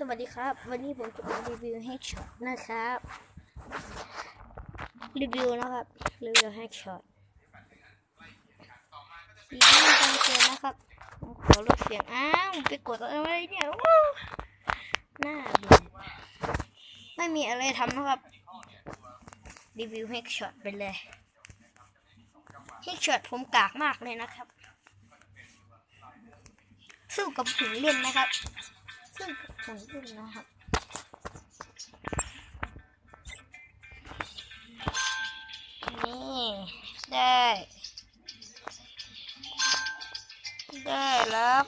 สวัสดีครับ วันนี้ผมจะมารีวิวแฮกช็อตนะครับ รีวิวนะครับ รีวิวแฮกช็อตสีน้ำตาลเขียวนะครับ ผมขอลดเสียง อ้าวไปกดอะไรเนี่ยว้าวน่าเบื่อไม่มีอะไรทำนะครับ รีวิวแฮกช็อตไปเลยแฮกช็อตผมกากมากเลยนะครับ สู้กับหุ่นเล่นนะครับ ซึ่งผมขึ้นนะครับนี่ได้ ได้แล้ว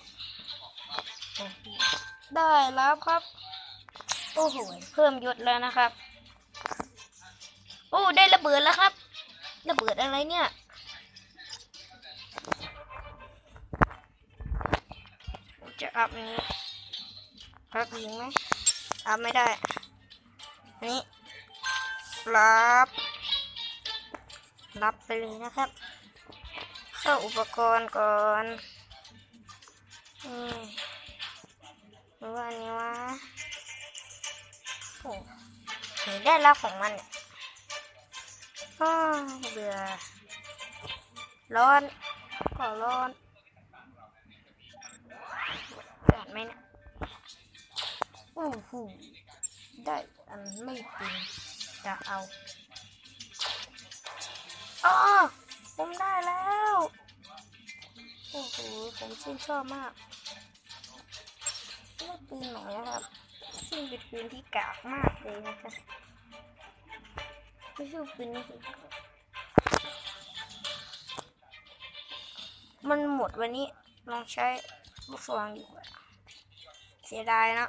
ได้แล้วครับ โอ้โห เพิ่มยศแล้วนะครับ โอ้ได้ระเบิดแล้วครับ ระเบิดอะไรเนี่ยจะอัพนี้ พักยิงไหมอัพไม่ได้อันนี้รับ รับไปเลยนะครับ เข้าอุปกรณ์ก่อนนี่หรือว่าอันนี้วะโอ้ห็นได้แล้วของมันเนี่ยอ้าเบื่อ ร้อน ก็ร้อนจัดไหมเนี่ย โอ้โหได้อันไม่เป็นจะเอาอ๋อผมได้แล้ว โอ้โห ผมชื่นชอบมากนี่ปืนไหนนะครับ ซึ่งเป็นปืนที่กากมากเลยนะครับไม่ใช่ปืนนี่มันหมดวันนี้ลองใช้ลูกซองดีกว่า เสียดายนะ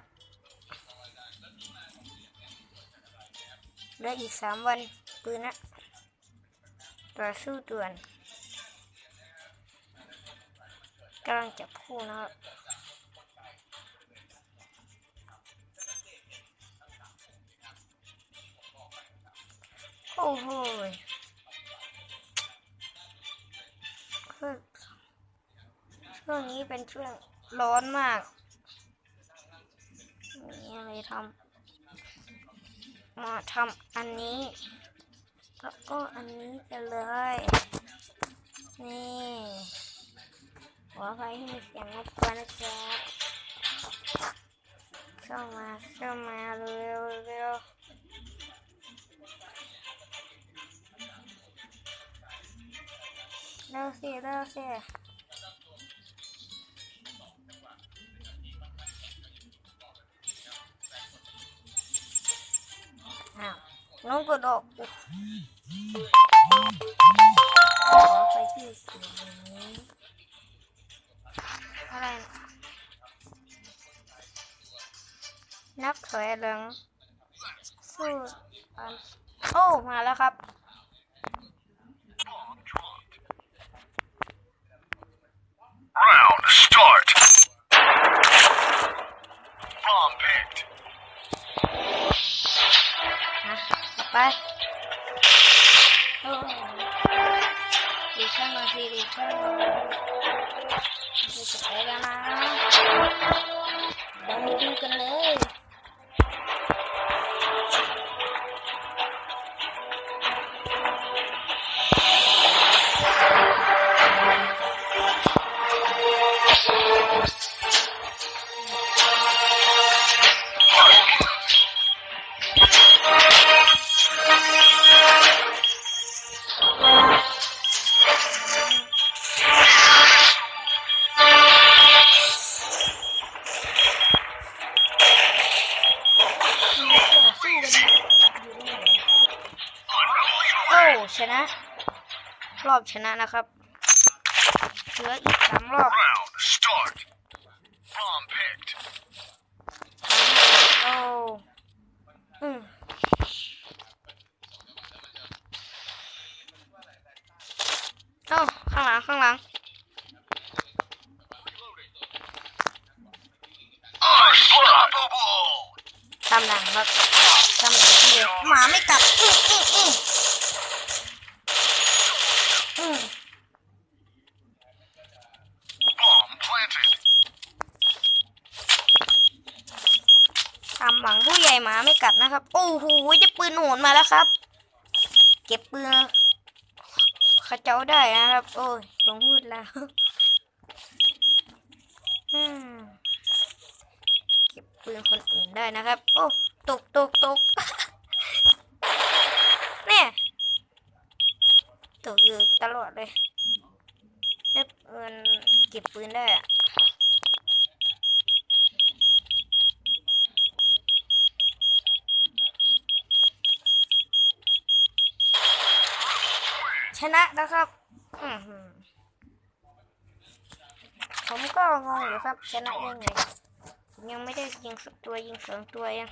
เหลืออีกสามวันปืนนะต่อสู้ด่วนกำลังจับคู่นะครับโอ้โหช่วงนี้เป็นช่วงร้อนมาก มีอะไรทำ มาทำอันนี้แล้วก็อันนี้กันเลย นี่ขออภัยที่มีเสียงรบกวนนะครับเข้ามาเข้ามาเร็วเร็วเร็วสิเร็วสิ น้องกดออกขอไปที่เสียงนี้อะไรนะนับถอยหลังสู้อันโอ้ มาแล้วครับ ไปโอ้ดีข้างมาสิดีข้างมาจะไปแล้วนะมาดูกันเลย อบชนะนะครับ เหลืออีกสามรอบ Round start. Bomb picked. โอ้อืมเอ้าข้างหลัง ข้างหลัง Unstoppable. ตามหลังครับตามหลังที่เลยหมาไม่กัดอื้ออื้ออื้ออืม Bomb planted. หวังผู้ใหญ่หมาไม่กัดนะครับ โอ้โหจะปืนโหนมาแล้วครับ เก็บปืนขาเจ้าได้นะครับ โอ้ยลงพูดแล้วเก็บปืนคนอื่นได้นะครับ โอ้ตกตกตกเนี่ยตกอยู่ตลอดเลยเก็บเงินเก็บปืนได้อะ ชนะนะครับผมก็งงอยู่ครับชนะยังไง ยังไม่ได้ยิงสักตัวยิงสองตัวยัง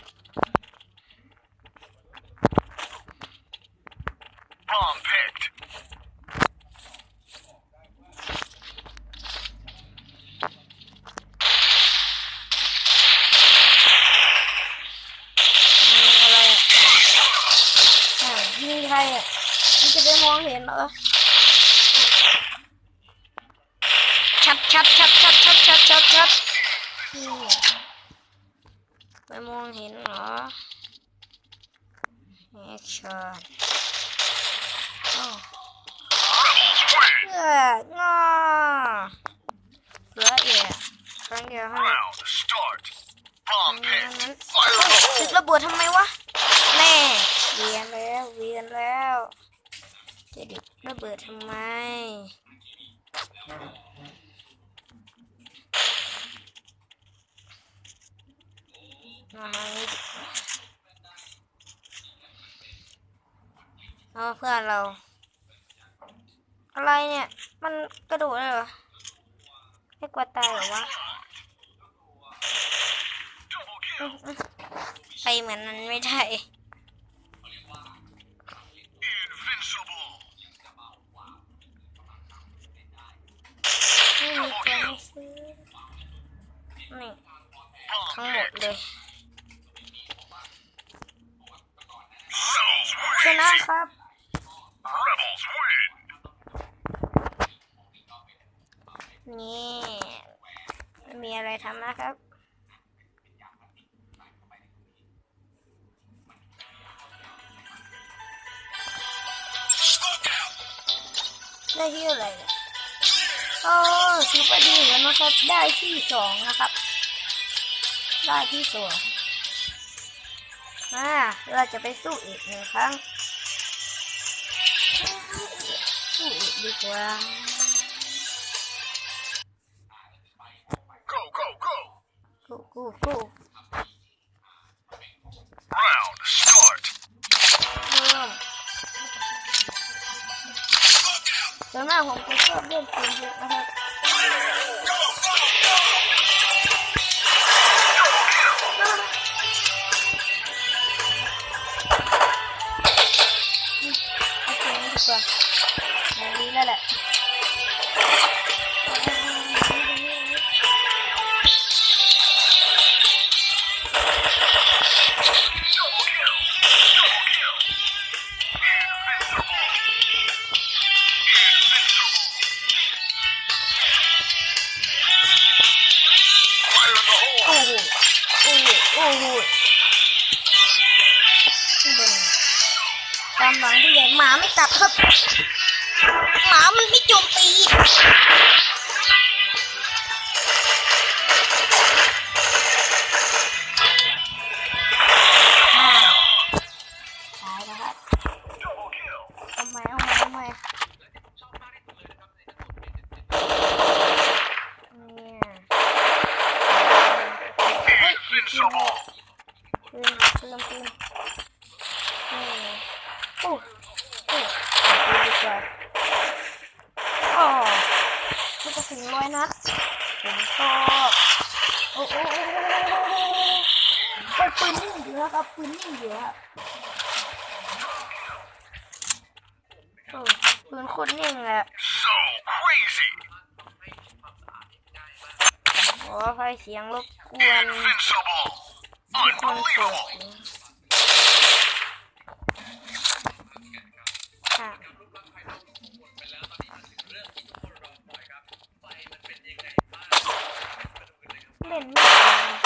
ทำไมทางนี้เอาเพื่อนเรา อะไรเนี่ย มันกระโดดเลยเหรอ ไม่กลัวตายเหรอวะไปเหมือนนั้นไม่ได้ Invincible. ไม่มีตัวให้ซื้อนี่ทั้งหมดเลยชนะครับนี่ไม่มีอะไรทำนะครับได้ที่อะไรเนี่ย โอ้ซูเปอร์ดีแล้วนะครับได้ที่สองนะครับ ได้ที่สองอ่าเราจะไปสู้อีกหนึ่งครั้ง สู้อีกดีกว่า Go, go, go. กูกูกู Round start. เริ่มส่วนมากผมจะชอบเล่นปืนพก 一个瓶子然后 สียงรบกวนคนเปิดค่ะเล่นไม่ได้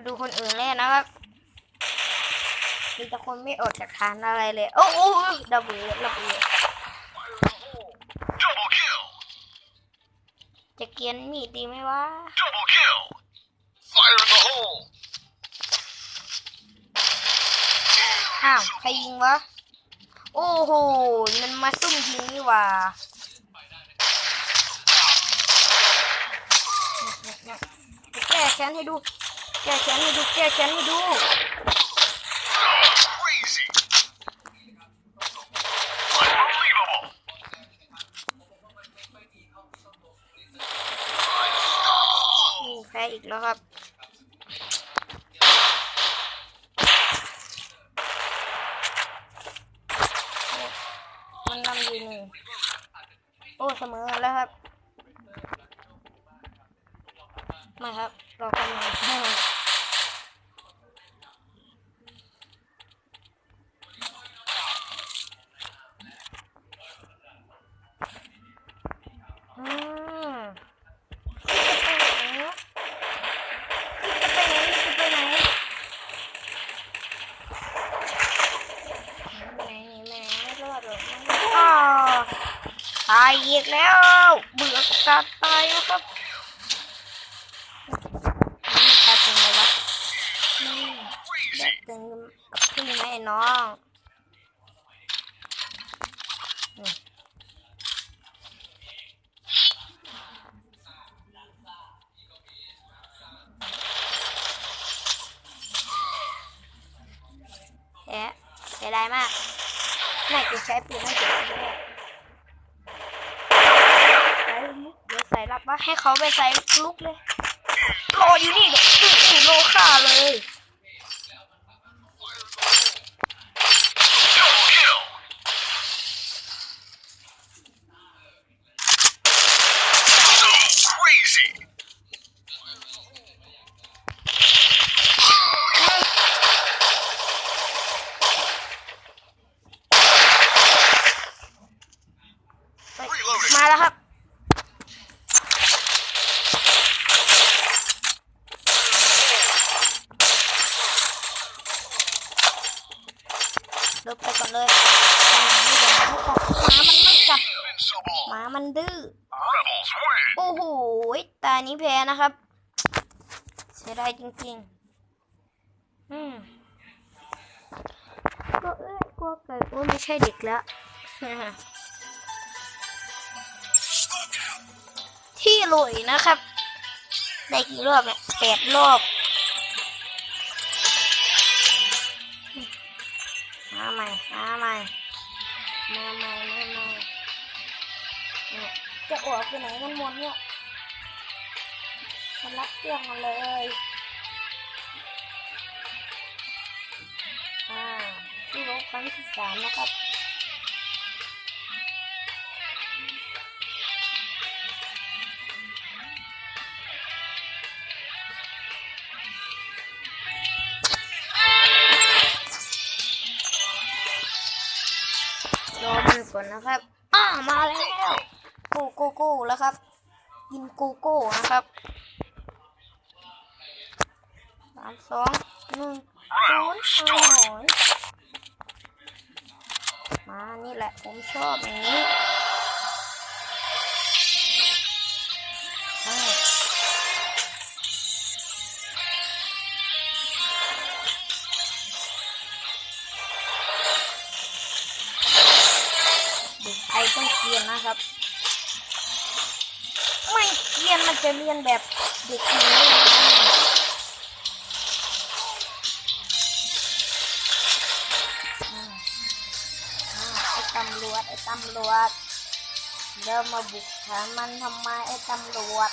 น ดูคนอื่นเล่นนะครับ มีแต่ คนไม่ออกจากฐานอะไรเลย โอ้โหดับเบิลดับเบิล Double kill. จะเกรียนมีดดีไหมวะ Double kill. Fire in the hole. อ้าวใครยิงวะ โอ้โห มันมาซุ่มยิงนี่หว่าแก้แค้นให้ดู แก้แค้นให้ดู แก้แค้นให้ดู นะครับ มันนำอยู่หนึ่งโอ้เสมอแล้วครับไม่ครับ เราก็มีให้มันอืม จะไปไหนจะไปไหนจะไปไหนไปไหนแม่ไม่รอดหรอกอ๋อตายอีกแล้ว เบื่อการตายนะครับนี่แค่ตึงเลยวะนี่แบบตึงกับพี่ไหมไอ้น้องแอะเสียดายมากน่าจะใช้ปืนไม่เก็บด้วยใส่ลุกเดี๋ยวใส่รับว่าให้เขาไปใส่ลุกเลย รออยู่นี่เดี๋ยวโลฆ่าเลย Double kill. So crazy. เฮ้ย Reloading. มาแล้วครับ ลบไปก่อนเลยอ่าไม่อย่างนั้นก็หมามันไม่กัด Invincible. หมามันดื้อ Rebels win. โอ้โหตานี้แพ้นะครับ เสียดายจ ริงๆ อืมก็เอ้ยกลัวเกิดโอ้ไม่ใช่เด็กแล้วที่หลุยนะครับ ได้กี่รอบเนี่ยแปดรอบมาใหม่มาใหม่มาใหม่มาใหม่จะออกไปไหนกันหมดเนี่ยมันรักเครื่องมาเลย ครั้งที่สามนะครับรอมันก่อนนะครับอ้ามาแล้วโกโก้โก้แล้วครับ กินโกโก้นะครับสามสองหนึ่งศูนย์โอ้โหมานี่ แหละผมชอบอย่างนี้ มาบุกฐานมันทำไมไอ้ตำรวจ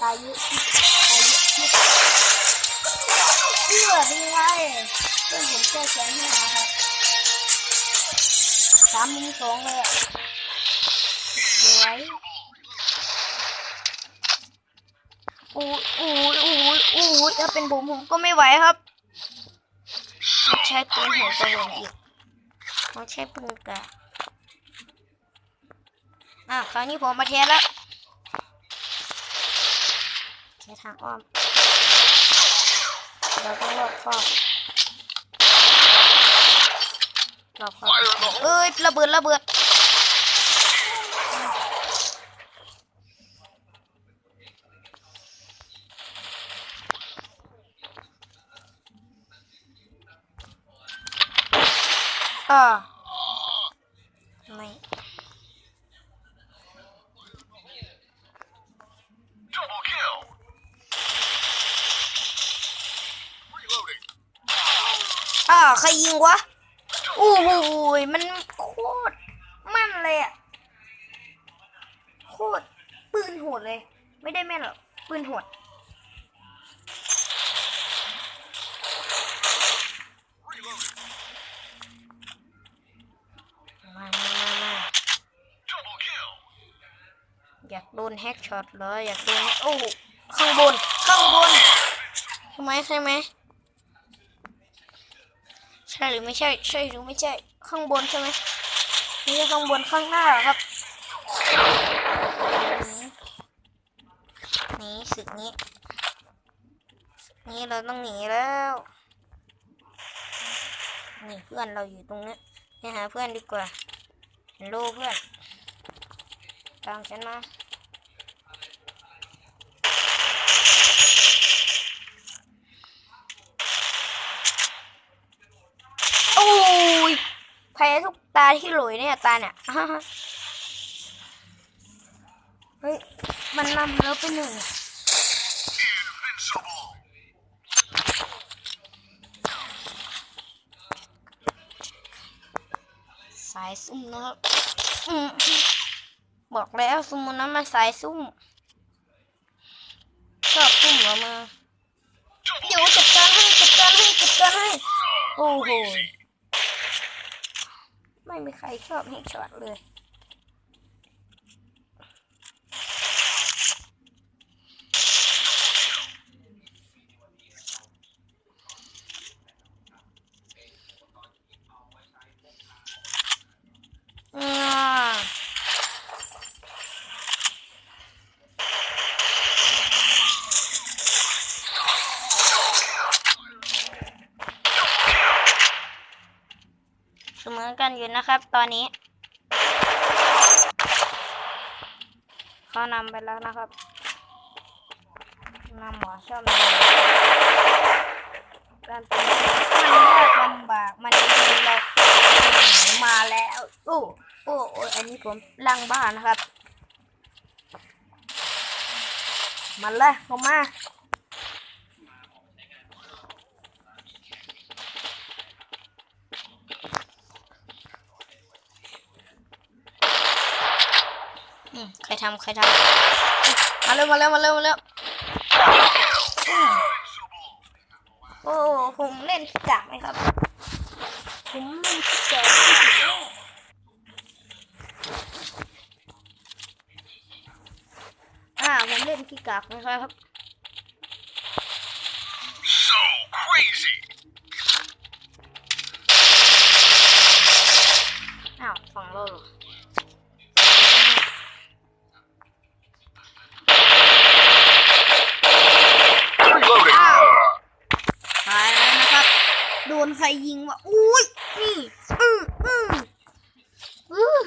ตายอะที่ตายอีกเชื่อดีไงเพื่อนผมแก้แค้นให้นะครับสามมุมสองเลยสวย โอ้ยโอ้ยโอ้ยโอ้ยถ้าเป็นผมผมก็ไม่ไหวครับใช้ปืนหัวกระ crazy. เวนอีกต้องใช้ปืนกะอะคราวนี้ผมมาเทสแล้วใช้ทางอ้อมเราต้องรอบคอบรอบคอบเอ้ยระเบิดระเบิด อ่าไม่ Double kill. Reloading. อ่าใครยิงวะโอ้โหมันโคตรมั่นเลยอะโคตรปืนโหดเลย ไม่ได้แม่นหรอกปืนโหด นแฮกช็อตเหรอยากดนโอ้ข้างบน ข้างบนใช่ไหมใช่ไหมใช่หรือไม่ใช่ ใช่หรือไม่ใช่ ข้างบนใช่ไหมไม่ใช่ข้างบนข้างหน้าเหรอครับนีศึกนี้ นี้เราต้องหนีแล้วนี่เพื่อนเราอยู่ตรงนี้ไปหาเพื่อนดีกว่าฮัลโหลเพื่อนตามฉันมา โอ้ย แพ้ทุกตาที่หลุยเนี่ยตาเนี่ยเฮ้ยมันนำแล้วไปหนึ่งสายซุ่มนะครับบอกแล้วซุ่มมันนั้นมาสายซุ่มชอบซุ่มเหรอมาเดี๋ยวจัดการให้จัดการให้จัดการให้โอ้โห ไม่มีใครชอบให้ช็อตเลย อ่าเสม อกันอยู่นะครับ ตอนนี้ เขานำไปแล้วนะครับนำหมอชอบการเป็นมันยากลำบากมันมีเรามาแล้วโอ้โอ้โอ้อันนี้ผมล่างบ้านนะครับ มันเลยเข้ามา อืมใค รทำใครทำมาเร็วมาเร็วมาเร็วมาเร็วอืมโอ้ผมเล่นพิจักไหมครับ ผมเล่นพิจักอ่าผมเล่นพิกักนะครับ So crazy. อ้าวฝั่งเราเหรอ Reloading. ตายแล้วนะครับ โดนใคร ยิงวะอุ้ยอืออืออืออือ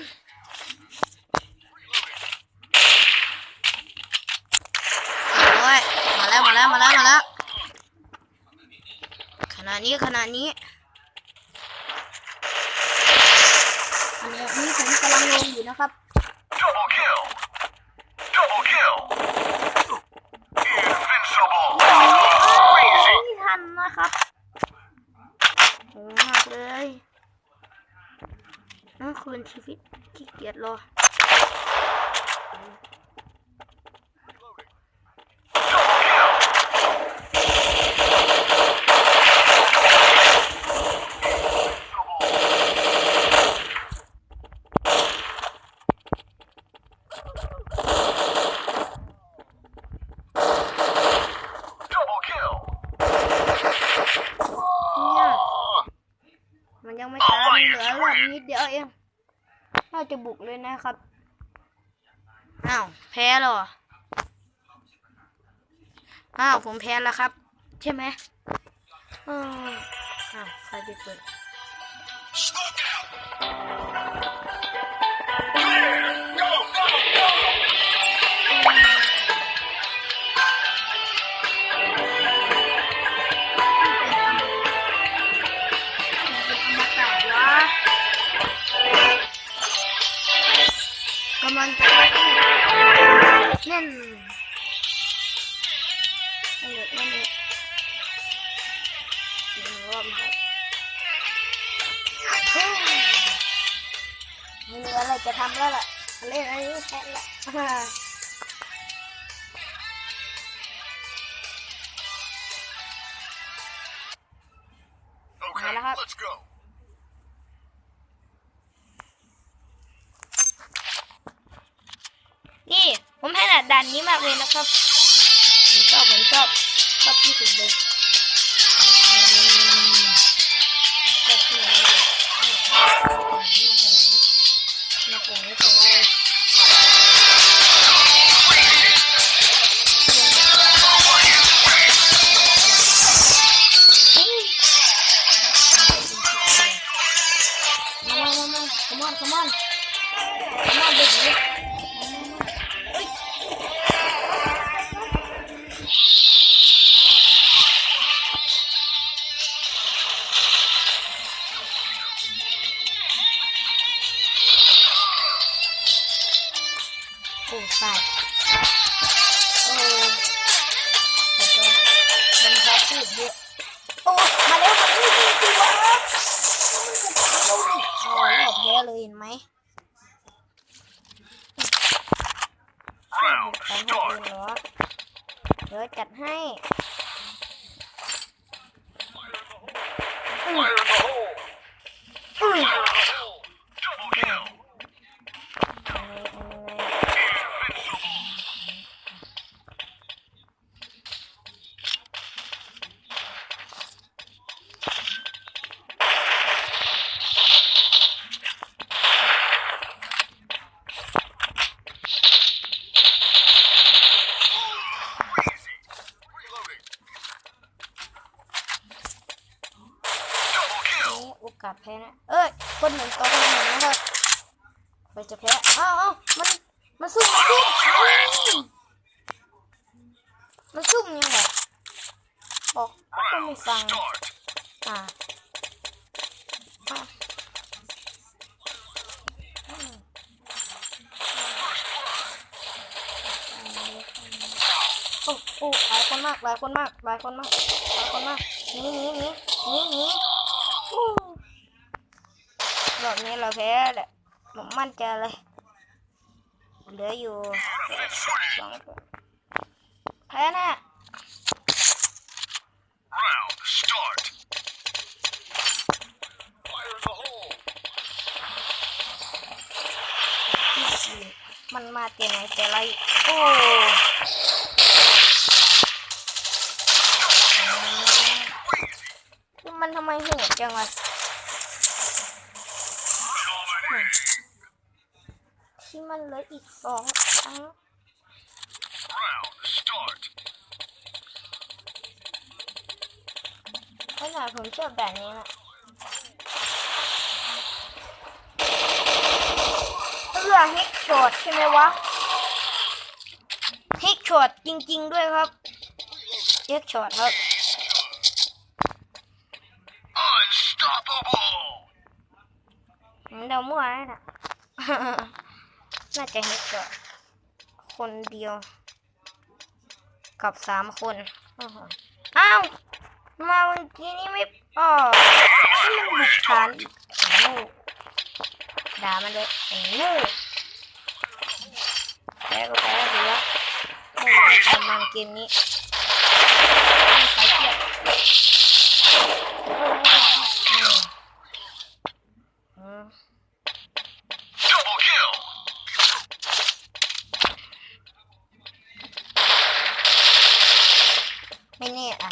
อยมาแล้วมาแล้วมาแล้วมาแล้วขนาดนี้ขนาดนี้อันนี้นี่ผมกำลังลงอยู่นะครับ Double kill. Double kill. Invincible. ไม่ Crazy. ทันนะครับโหมากเลยนั่นคืน ชีวิตขี้เกียจรอ Double kill. เนี่ยมันยังไม่ตาย มันเหลือรอบนิดเดียวเองเราจะบุกเลยนะครับ อ้าว แพ้แล้วเหรอ อ้าวผมแพ้แล้วครับ ใช่ไหมอ้าวอ้าวใครไปเปิดกำลังจะเล่นนั่น จะทำแล้วล่ะเล่นอันนี้แค่ละ Okay, Malahat. let's go. นี่ผมถนัดด่านนี้มากเลยนะครับผมชอบผมชอบชอบที่สุดเลย จัดให้ Fire in the hole. อืม Fire in the hole. Double kill. เอาเลยเอาเลย Invincible. นี่โอกาสแพ้นะ เอ้ย คนหนึ่งต่อคนหนึ่งนะครับเราจะแพ้อ้าวอ้าวมัน มันซุ่มมันซุ่มอ้าวมันซุ่มยังไงบอกก็ ไม่ Round ฟัง start. อ่าอะอืมโอ้โอ้หลายคนมากหลายคนมากหลายคนมากหลายคนมากหนีหนีหนีหนีหนีอู้รอบนี้เราแพ้แหละผมมั่นใจเลยเหลืออยู่สองคนแพ้แน่ มันมาแต่ไหนแต่ไรโอ้มันทำไมโหดจังวะ Dominating. ที่มันเหลืออีกสองครั้ง Round start. ขนาดผมชอบแบบนี้นะ เอื้อฮิกช็อตใช่ไหมวะฮิกช็อตจริง ๆ ด้วยครับฮิกช็อตครับเดามั่วแล้วนะ น่าจะฮิกช็อตคนเดียว กับสามคนอ้าวมาวันกี้นี้ไม่อ๋อนี่มันบุกฐานอีกไอ้งูด่ามันเลยไอ้งูแพ้ก็แพ้ดีวะไม่ได้ทำมันเกมนี้ไม่มีใครเทียบอืมอืม Double kill. ไม่แน่อะ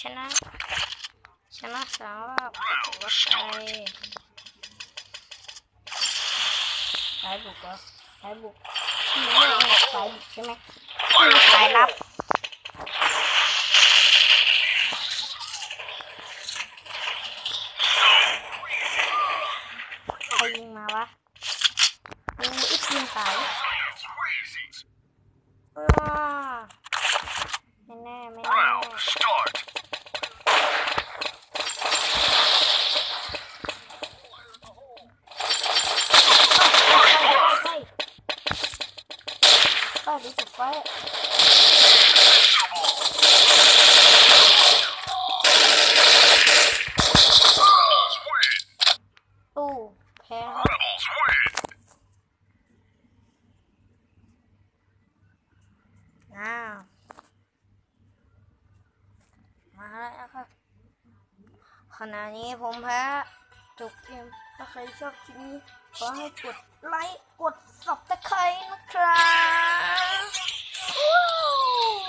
ชนะ ชนะสามรอบก็ถือว่าไปสายบุกเหรอสายบุกที่เรียกว่าสายบุกใช่ไหมคือสายลับ ใครยิงมาวะยิงอีกยิงสาย Crazies. ว้